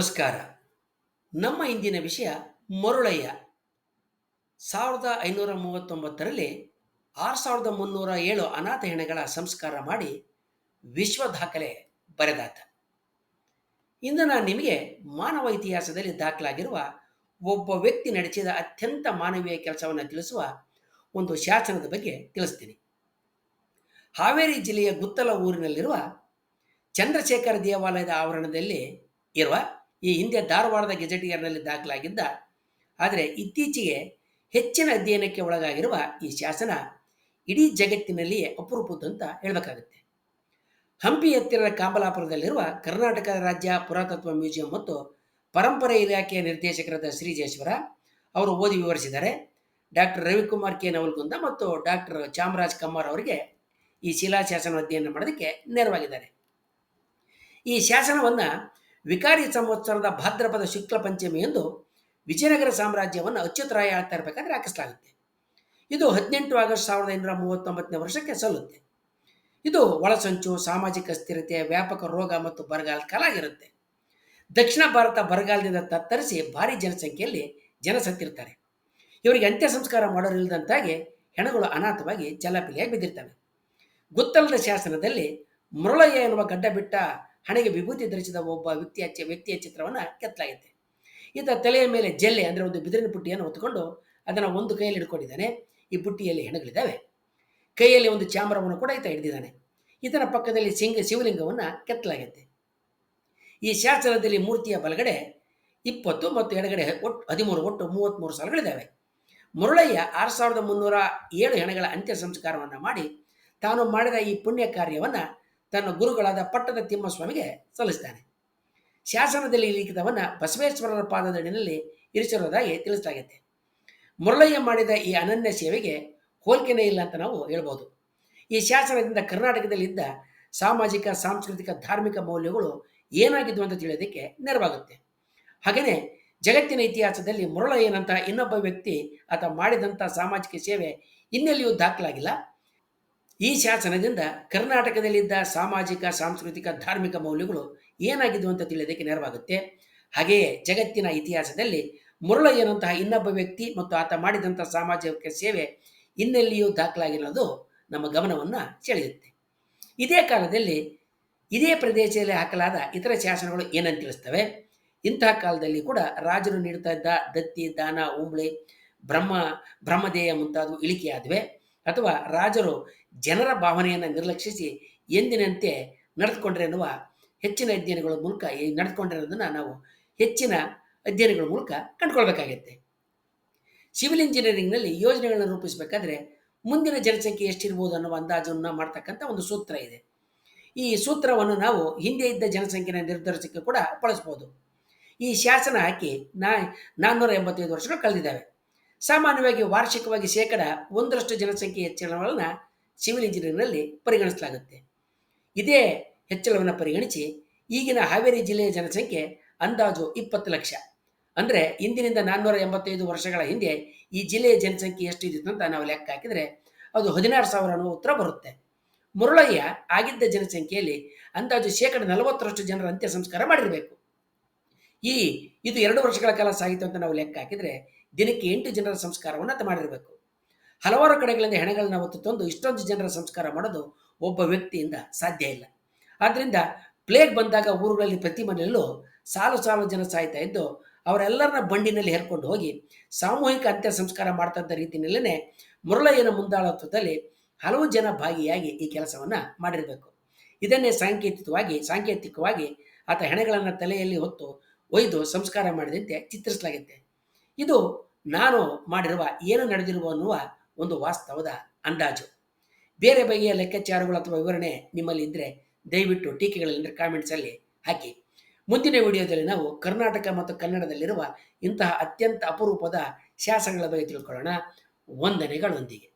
ನಮಸ್ಕಾರ. ನಮ್ಮ ಇಂದಿನ ವಿಷಯ ಮರುಳಯ್ಯ. ಸಾವಿರದ ಐನೂರ ಮೂವತ್ತೊಂಬತ್ತರಲ್ಲಿ ಆರು ಸಾವಿರದ ಮುನ್ನೂರ ಏಳು ಅನಾಥ ಹೆಣಗಳ ಸಂಸ್ಕಾರ ಮಾಡಿ ವಿಶ್ವ ದಾಖಲೆ ಬರೆದಾತ. ಇಂದು ನಾನು ನಿಮಗೆ ಮಾನವ ಇತಿಹಾಸದಲ್ಲಿ ದಾಖಲಾಗಿರುವ ಒಬ್ಬ ವ್ಯಕ್ತಿ ನಡೆಸಿದ ಅತ್ಯಂತ ಮಾನವೀಯ ಕೆಲಸವನ್ನು ತಿಳಿಸುವ ಒಂದು ಶಾಸನದ ಬಗ್ಗೆ ತಿಳಿಸ್ತೀನಿ. ಹಾವೇರಿ ಜಿಲ್ಲೆಯ ಗುತ್ತಲ ಊರಿನಲ್ಲಿರುವ ಚಂದ್ರಶೇಖರ ದೇವಾಲಯದ ಆವರಣದಲ್ಲಿ ಇರುವ ಈ ಹಿಂದೆ ಧಾರವಾಡದ ಗೆಜೆಟಿಯರ್ನಲ್ಲಿ ದಾಖಲಾಗಿದ್ದ, ಆದರೆ ಇತ್ತೀಚೆಗೆ ಹೆಚ್ಚಿನ ಅಧ್ಯಯನಕ್ಕೆ ಒಳಗಾಗಿರುವ ಈ ಶಾಸನ ಇಡೀ ಜಗತ್ತಿನಲ್ಲಿಯೇ ಅಪರೂಪದ್ದು ಅಂತ ಹೇಳಬೇಕಾಗುತ್ತೆ. ಹಂಪಿ ಹತ್ತಿರದ ಕಾಂಬಲಾಪುರದಲ್ಲಿರುವ ಕರ್ನಾಟಕ ರಾಜ್ಯ ಪುರಾತತ್ವ ಮ್ಯೂಸಿಯಂ ಮತ್ತು ಪರಂಪರೆ ಇಲಾಖೆಯ ನಿರ್ದೇಶಕರಾದ ಶ್ರೀ ಜೇಶ್ವರ ಅವರು ಓದಿ ವಿವರಿಸಿದ್ದಾರೆ. Doctor Ravikumar K. ನವಲ್ಗುಂದ ಮತ್ತು ಡಾಕ್ಟರ್ ಚಾಮರಾಜ್ ಕಮ್ಮಾರ್ ಅವರಿಗೆ ಈ ಶಿಲಾಶಾಸನ ಅಧ್ಯಯನ ಮಾಡೋದಕ್ಕೆ ನೆರವಾಗಿದ್ದಾರೆ. ಈ ಶಾಸನವನ್ನು ವಿಕಾರಿ ಸಂವತ್ಸರದ ಭಾದ್ರಪದ ಶುಕ್ಲ ಪಂಚಮಿ ಎಂದು ವಿಜಯನಗರ ಸಾಮ್ರಾಜ್ಯವನ್ನು ಅಚ್ಯುತರಾಯ ಆಗ್ತಾ ಇರಬೇಕಾದ್ರೆ ಹಾಕಿಸಲಾಗುತ್ತೆ. ಇದು ಹದಿನೆಂಟು ಆಗಸ್ಟ್ ಸಾವಿರದ ಐನೂರ ಮೂವತ್ತೊಂಬತ್ತನೇ ವರ್ಷಕ್ಕೆ ಸಲ್ಲುತ್ತೆ. ಇದು ಒಳಸಂಚು ಸಾಮಾಜಿಕ ಸ್ಥಿರತೆ, ವ್ಯಾಪಕ ರೋಗ ಮತ್ತು ಬರಗಾಲ ಕಾಲ ಆಗಿರುತ್ತೆ ದಕ್ಷಿಣ ಭಾರತ ಬರಗಾಲದಿಂದ ತತ್ತರಿಸಿ ಭಾರಿ ಜನಸಂಖ್ಯೆಯಲ್ಲಿ ಜನ ಸತ್ತಿರ್ತಾರೆ. ಇವರಿಗೆ ಅಂತ್ಯ ಸಂಸ್ಕಾರ ಮಾಡೋರಿಲ್ಲದಂತಾಗಿ ಹೆಣಗಳು ಅನಾಥವಾಗಿ ಜಲಪಿಲಿಯಾಗಿ ಬಿದ್ದಿರ್ತವೆ. ಗುತ್ತಲದ ಶಾಸನದಲ್ಲಿ ಮರುಳಯ್ಯ ಎನ್ನುವ ಗಡ್ಡ ಬಿಟ್ಟ ಹಣೆಗೆ ವಿಭೂತಿ ಧರಿಸಿದ ಒಬ್ಬ ವ್ಯಕ್ತಿಯ ವ್ಯಕ್ತಿಯ ಚಿತ್ರವನ್ನು ಕೆತ್ತಲಾಗಿದೆ ಈತ ತಲೆಯ ಮೇಲೆ ಜಲ್ಲೆ ಅಂದರೆ ಒಂದು ಬಿದಿರಿನ ಪುಟ್ಟಿಯನ್ನು ಹೊತ್ತುಕೊಂಡು ಅದನ್ನು ಒಂದು ಕೈಯಲ್ಲಿ ಹಿಡ್ಕೊಂಡಿದ್ದಾನೆ. ಈ ಪುಟ್ಟಿಯಲ್ಲಿ ಹೆಣಗಳಿದ್ದಾವೆ ಕೈಯಲ್ಲಿ ಒಂದು ಚಾಮರವನ್ನು ಕೂಡ ಈತ ಹಿಡಿದಿದ್ದಾನೆ. ಈತನ ಪಕ್ಕದಲ್ಲಿ ಸಿಂಗ, ಶಿವಲಿಂಗವನ್ನು ಕೆತ್ತಲಾಗಿದೆ ಈ ಶಾಸನದಲ್ಲಿ ಮೂರ್ತಿಯ ಬಲಗಡೆ ಇಪ್ಪತ್ತು ಮತ್ತು ಎಡಗಡೆ ಒಟ್ಟು ಹದಿಮೂರು, ಒಟ್ಟು ಮೂವತ್ತ್ಮೂರು ಸಾಲುಗಳಿದ್ದಾವೆ. ಮುರುಳಯ್ಯ ಆರು ಸಾವಿರದ ಮುನ್ನೂರ ಏಳು ಹೆಣಗಳ ಅಂತ್ಯ ಸಂಸ್ಕಾರವನ್ನು ಮಾಡಿ ತಾನು ಮಾಡಿದ ಈ ಪುಣ್ಯ ಕಾರ್ಯವನ್ನು ತನ್ನ ಗುರುಗಳಾದ ಪಟ್ಟದ ತಿಮ್ಮಸ್ವಾಮಿಗೆ ಸಲ್ಲಿಸ್ತಾನೆ. ಶಾಸನದಲ್ಲಿ ಲಿಖಿತವನ್ನು ಬಸವೇಶ್ವರರ ಪಾದದಡಿನಲ್ಲಿ ಇರಿಸಿರುವುದಾಗಿ ತಿಳಿಸಲಾಗಿದೆ ಮುರಳಯ್ಯ ಮಾಡಿದ ಈ ಅನನ್ಯ ಸೇವೆಗೆ ಹೋಲ್ಕೆನೇ ಇಲ್ಲ ಅಂತ ನಾವು ಹೇಳ್ಬೋದು. ಈ ಶಾಸನದಿಂದ ಕರ್ನಾಟಕದಲ್ಲಿದ್ದ ಸಾಮಾಜಿಕ, ಸಾಂಸ್ಕೃತಿಕ, ಧಾರ್ಮಿಕ ಮೌಲ್ಯಗಳು ಏನಾಗಿದ್ವು ಅಂತ ತಿಳಿಯೋದಕ್ಕೆ ನೆರವಾಗುತ್ತೆ. ಹಾಗೆಯೇ ಜಗತ್ತಿನ ಇತಿಹಾಸದಲ್ಲಿ ಮುರಳಯ್ಯನಂತಹ ಇನ್ನೊಬ್ಬ ವ್ಯಕ್ತಿ ಆತ ಮಾಡಿದಂಥ ಸಾಮಾಜಿಕ ಸೇವೆ ಇನ್ನೆಲ್ಲಿಯೂ ದಾಖಲಾಗಿಲ್ಲ. ಈ ಶಾಸನದಿಂದ ಕರ್ನಾಟಕದಲ್ಲಿದ್ದ ಸಾಮಾಜಿಕ, ಸಾಂಸ್ಕೃತಿಕ, ಧಾರ್ಮಿಕ ಮೌಲ್ಯಗಳು ಏನಾಗಿದ್ವು ಅಂತ ತಿಳಿಯೋದಕ್ಕೆ ನೆರವಾಗುತ್ತೆ. ಹಾಗೆಯೇ ಜಗತ್ತಿನ ಇತಿಹಾಸದಲ್ಲಿ ಮುರಳಯ್ಯನಂತಹ ಇನ್ನೊಬ್ಬ ವ್ಯಕ್ತಿ ಮತ್ತು ಆತ ಮಾಡಿದಂಥ ಸಾಮಾಜಿಕ ಸೇವೆ ಇನ್ನೆಲ್ಲಿಯೂ ದಾಖಲಾಗಿರೋದು ನಮ್ಮ ಗಮನವನ್ನು ಸೆಳೆಯುತ್ತೆ. ಇದೇ ಕಾಲದಲ್ಲಿ ಇದೇ ಪ್ರದೇಶದಲ್ಲಿ ಹಾಕಲಾದ ಇತರ ಶಾಸನಗಳು ಏನಂತ ತಿಳಿಸ್ತವೆ? ಇಂತಹ ಕಾಲದಲ್ಲಿ ಕೂಡ ರಾಜರು ನೀಡ್ತಾ ಇದ್ದ ದತ್ತಿ, ದಾನ, ಉಂಬಳಿ, ಬ್ರಹ್ಮ, ಬ್ರಹ್ಮದೇಯ ಮುಂತಾದವು ಇಳಿಕೆಯಾದವೆ. ಅಥವಾ ರಾಜರು ಜನರ ಭಾವನೆಯನ್ನು ನಿರ್ಲಕ್ಷಿಸಿ ಎಂದಿನಂತೆ ನಡೆದುಕೊಂಡ್ರೆ ಎನ್ನುವ ಹೆಚ್ಚಿನ ಅಧ್ಯಯನಗಳ ಮೂಲಕ ನಡೆದುಕೊಂಡಿರೋದನ್ನು ನಾವು ಹೆಚ್ಚಿನ ಅಧ್ಯಯನಗಳ ಮೂಲಕ ಕಂಡುಕೊಳ್ಬೇಕಾಗತ್ತೆ. ಸಿವಿಲ್ ಇಂಜಿನಿಯರಿಂಗ್ನಲ್ಲಿ ಯೋಜನೆಗಳನ್ನು ರೂಪಿಸಬೇಕಾದ್ರೆ ಮುಂದಿನ ಜನಸಂಖ್ಯೆ ಎಷ್ಟಿರ್ಬೋದು ಅನ್ನುವ ಅಂದಾಜನ್ನು ಮಾಡ್ತಕ್ಕಂಥ ಒಂದು ಸೂತ್ರ ಇದೆ. ಈ ಸೂತ್ರವನ್ನು ನಾವು ಹಿಂದೆ ಇದ್ದ ಜನಸಂಖ್ಯೆನ ನಿರ್ಧರಿಸಕ್ಕೆ ಕೂಡ ಬಳಸ್ಬೋದು. ಈ ಶಾಸನ ಹಾಕಿ ನಾ ನಾನ್ನೂರ ಎಂಬತ್ತೈದು ವರ್ಷಗಳು ಕಳೆದಿದ್ದಾವೆ. ಸಾಮಾನ್ಯವಾಗಿ ವಾರ್ಷಿಕವಾಗಿ ಶೇಕಡ ಒಂದರಷ್ಟು ಜನಸಂಖ್ಯೆ ಹೆಚ್ಚಳವನ್ನು ಸಿವಿಲ್ ಇಂಜಿನಿಯರಿಂಗ್ನಲ್ಲಿ ಪರಿಗಣಿಸಲಾಗುತ್ತೆ. ಇದೇ ಹೆಚ್ಚಳವನ್ನು ಪರಿಗಣಿಸಿ ಈಗಿನ ಹಾವೇರಿ ಜಿಲ್ಲೆಯ ಜನಸಂಖ್ಯೆ ಅಂದಾಜು ಇಪ್ಪತ್ತು ಲಕ್ಷ. ಅಂದರೆ ಇಂದಿನಿಂದ ನಾನ್ನೂರ ಎಂಬತ್ತೈದು ವರ್ಷಗಳ ಹಿಂದೆ ಈ ಜಿಲ್ಲೆಯ ಜನಸಂಖ್ಯೆ ಎಷ್ಟು ಎಷ್ಟಿದ್ದಿತ್ತು ಅಂತ ನಾವು ಲೆಕ್ಕ ಹಾಕಿದರೆ ಅದು ಹದಿನಾರು ಸಾವಿರ ಅನ್ನೋ ಉತ್ತರ ಬರುತ್ತೆ. ಮುರುಳಯ್ಯ ಆಗಿದ್ದ ಜನಸಂಖ್ಯೆಯಲ್ಲಿ ಅಂದಾಜು ಶೇಕಡ ನಲವತ್ತರಷ್ಟು ಜನರ ಅಂತ್ಯ ಸಂಸ್ಕಾರ ಮಾಡಿರಬೇಕು. ಈ, ಇದು ಎರಡು ವರ್ಷಗಳ ಕಾಲ ಸಾಗಿತು ಅಂತ ನಾವು ಲೆಕ್ಕ ಹಾಕಿದರೆ ದಿನಕ್ಕೆ ಎಂಟು ಜನರ ಸಂಸ್ಕಾರವನ್ನು ಮಾಡಿರಬೇಕು. ಹಲವಾರು ಕಡೆಗಳಿಂದ ಹೆಣಗಳನ್ನ ಹೊತ್ತು ತಂದು ಇಷ್ಟೊಂದು ಜನರ ಸಂಸ್ಕಾರ ಮಾಡೋದು ಒಬ್ಬ ವ್ಯಕ್ತಿಯಿಂದ ಸಾಧ್ಯ ಇಲ್ಲ. ಆದ್ದರಿಂದ ಪ್ಲೇಗ್ ಬಂದಾಗ ಊರುಗಳಲ್ಲಿ ಪ್ರತಿ ಮನೆಯಲ್ಲೂ ಸಾಲು ಸಾಲು ಜನ ಸಾಯ್ತಾ ಇದ್ದು ಅವರೆಲ್ಲರನ್ನ ಬಂಡಿನಲ್ಲಿ ಹೇರ್ಕೊಂಡು ಹೋಗಿ ಸಾಮೂಹಿಕ ಅಂತ್ಯ ಸಂಸ್ಕಾರ ಮಾಡ್ತಾ ರೀತಿಯಲ್ಲೇ ಮುರಳಯ್ಯನ ಮುಂದಾಳತ್ವದಲ್ಲಿ ಹಲವು ಜನ ಭಾಗಿಯಾಗಿ ಈ ಕೆಲಸವನ್ನು ಮಾಡಿರಬೇಕು. ಇದನ್ನೇ ಸಾಂಕೇತಿಕವಾಗಿ ಸಾಂಕೇತಿಕವಾಗಿ ಆತ ಹೆಣೆಗಳನ್ನು ತಲೆಯಲ್ಲಿ ಹೊತ್ತು ಒಯ್ದು ಸಂಸ್ಕಾರ ಮಾಡಿದಂತೆ ಚಿತ್ರಿಸಲಾಗಿದೆ ಇದು ನಾನು ಮಾಡಿರುವ ಏನು ನಡೆದಿರುವ ಅನ್ನುವ ಒಂದು ವಾಸ್ತವದ ಅಂದಾಜು. ಬೇರೆ ಬಗೆಯ ಲೆಕ್ಕಾಚಾರಗಳು ಅಥವಾ ವಿವರಣೆ ನಿಮ್ಮಲ್ಲಿ ಇದ್ದರೆ ದಯವಿಟ್ಟು ಟೀಕೆಗಳಲ್ಲಿ ಕಾಮೆಂಟ್ಸಲ್ಲಿ ಹಾಕಿ. ಮುಂದಿನ ವಿಡಿಯೋದಲ್ಲಿ ನಾವು ಕರ್ನಾಟಕ ಮತ್ತು ಕನ್ನಡದಲ್ಲಿರುವ ಇಂತಹ ಅತ್ಯಂತ ಅಪರೂಪದ ಶಾಸನಗಳ ಬಗ್ಗೆ ತಿಳ್ಕೊಳ್ಳೋಣ. ವಂದನೆಗಳೊಂದಿಗೆ.